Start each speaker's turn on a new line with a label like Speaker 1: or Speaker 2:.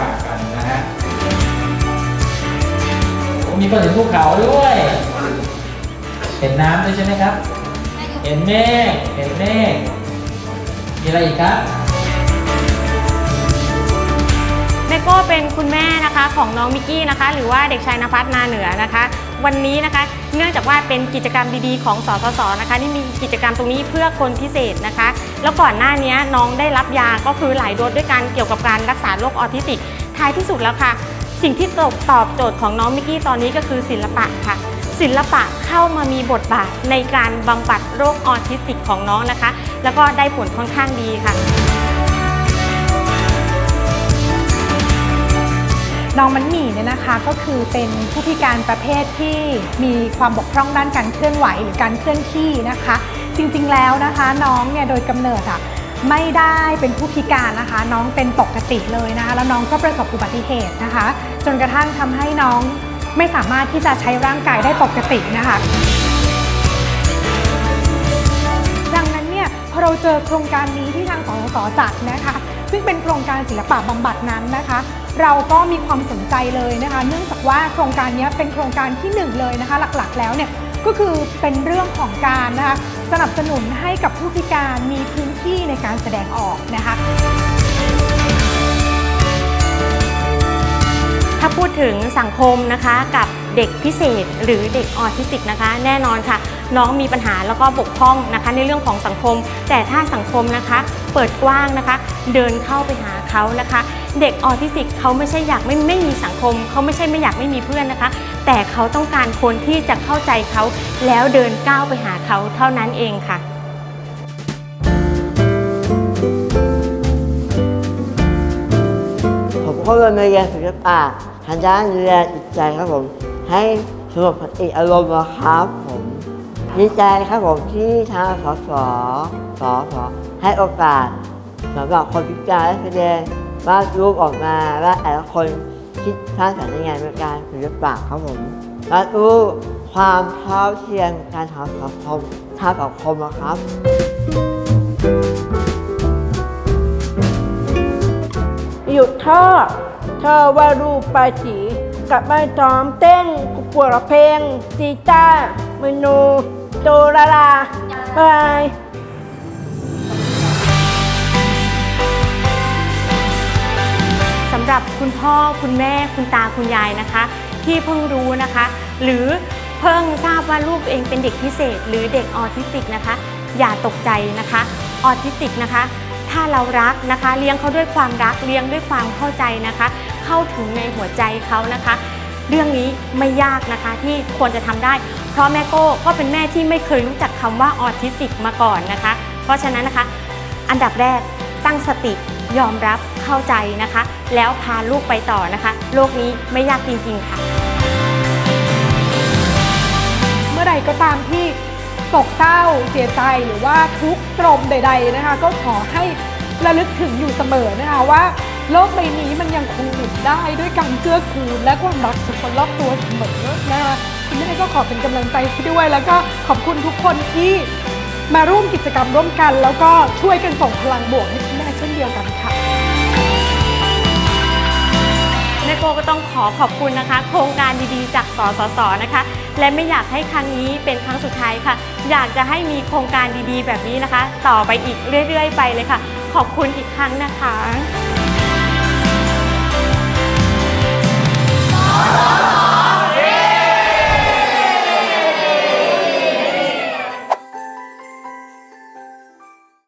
Speaker 1: ฝากกันนะฮะมีปลาถึงภูเขาด้วย เห็นน้ำด้วยใช่ไหมครับ เห็นเมฆเห็นเมฆมีอะไรอีกครับ
Speaker 2: แม่ก็เป็นคุณแม่นะคะของน้องมิกกี้นะคะ หรือว่าเด็กชายนภัสนาเหนือนะคะ วันนี้นะคะเนื่องจากว่าเป็นกิจกรรมดีๆของสสสนะคะที่มีกิจกรรมตรงนี้เพื่อคนพิเศษนะคะ แล้วก่อนหน้านี้น้องได้รับยาก็คือหลายโดสด้วยกันเกี่ยวกับการรักษาโรคออทิสติก ท้ายที่สุดแล้วค่ะ สิ่งที่ตอบตอบโจทย์ของน้องมิกกี้ตอนนี้ก็คือศิลปะค่ะ ศิลปะเข้ามามีบทบาทในการบำบัดโรคออทิสติกของน้องนะคะ แล้วก็ได้ผลค่อนข้างดีค่ะ
Speaker 3: น้องมันหมี่เนี่ยนะคะก็คือเป็นผู้พิการประเภทที่มีความบกพร่องด้านการเคลื่อนไหวหรือการเคลื่อนที่นะคะ จริงๆแล้วนะคะ น้องเนี่ยโดยกำเนิดอะไม่ได้เป็นผู้พิการนะคะ น้องเป็นปกติเลยนะคะแล้วน้องก็ประสบอุบัติเหตุนะคะ จนกระทั่งทำให้น้องไม่สามารถที่จะใช้ร่างกายได้ปกตินะคะดังนั้นเนี่ยพอเราเจอโครงการนี้ที่ทางสสสจัดนะคะ ซึ่งเป็นโครงการศิลปะบำบัดนั้นนะคะ เราก็มีความสนใจเลยนะคะ เนื่องจากว่าโครงการนี้เป็นโครงการที่หนึ่งเลยนะคะ หลักๆ แล้วเนี่ย ก็คือเป็นเรื่องของการนะคะสนับสนุนให้กับผู้พิการมีพื้นที่ในการแสดงออกนะคะ
Speaker 2: ถ้าพูดถึงสังคมนะคะกับเด็กพิเศษหรือเด็กออทิสติกนะคะ แน่นอนค่ะ น้องมีปัญหาแล้วก็บกพร่องนะคะ ในเรื่องของสังคม แต่ถ้าสังคมนะคะ เปิดกว้างนะคะ เดินเข้าไปหาเขานะคะ เด็กออทิสติกเขาไม่ใช่อยากไม่ไม่มีสังคม เขาไม่ใช่ไม่อยากไม่มีเพื่อนนะคะ แต่เขาต้องการคนที่จะเข้าใจเขาแล้วเดินก้าวไปหาเขาเท่านั้นเองค่ะ
Speaker 4: ผมก็เลยมาเรียนศิลปะทางด้านดูแลจิตใจครับผม ให้สงบสติอารมณ์นะครับผ ดีใจครับผมที่ทางสสสสให้โอกาสสำหรับคนพิการและแสดงวาดรูปออกมาว่าแต่ละคนคิดสร้างสรรค์ยังไงในการศิลปะครับผมวาดรูปความเท่าเทียมการทำสังคมทางสังคมนะครับ
Speaker 5: หยุดเธอเธอว่ารูปปาจีกับไม่ตอมเต้นกุปวเพลงจีต้าเมนู โตลาลาบาย
Speaker 2: สำหรับคุณพ่อคุณแม่คุณตาคุณยายนะคะ ที่เพิ่งรู้นะคะ หรือเพิ่งทราบว่าลูกตัวเองเป็นเด็กพิเศษ หรือเด็กออทิสติกนะคะ อย่าตกใจนะคะออทิสติกนะคะ ถ้าเรารักนะคะ เลี้ยงเขาด้วยความรักเลี้ยงด้วยความเข้าใจนะคะ เข้าถึงในหัวใจเขานะคะ เรื่องนี้ไม่ยากนะคะที่ควรจะทำได้ เพราะแม่โก้ก็เป็นแม่ที่ไม่เคยรู้จักคำว่าออทิสติกมาก่อนนะคะ เพราะฉะนั้นนะคะ อันดับแรกตั้งสติยอมรับเข้าใจนะคะ แล้วพาลูกไปต่อนะคะ โลกนี้ไม่ยากจริง ๆ ค่ะ
Speaker 3: เมื่อใดก็ตามที่โศกเศร้าเสียใจหรือว่าทุกข์ตรมใด ๆนะคะ ก็ขอให้ระลึกถึงอยู่เสมอนะคะว่า โลกใบนี้มันยังคงหมุนได้ด้วยการเกื้อกูลและความรักจากคนรอบตัวเสมอนะคะคุณแม่ก็ขอเป็นกำลังใจให้ด้วย แล้วก็ขอบคุณทุกคนที่มาร่วมกิจกรรมร่วมกัน แล้วก็ช่วยกันส่งพลังบวกให้คุณแม่เช่นเดียวกันค่ะ
Speaker 2: แม่โกก็ต้องขอขอบคุณนะคะ โครงการดีๆ จากสสสนะคะ และไม่อยากให้ครั้งนี้เป็นครั้งสุดท้ายค่ะ อยากจะให้มีโครงการดีๆ แบบนี้นะคะ ต่อไปอีกเรื่อย ๆ ไปเลยค่ะ ขอบคุณอีกครั้งนะคะ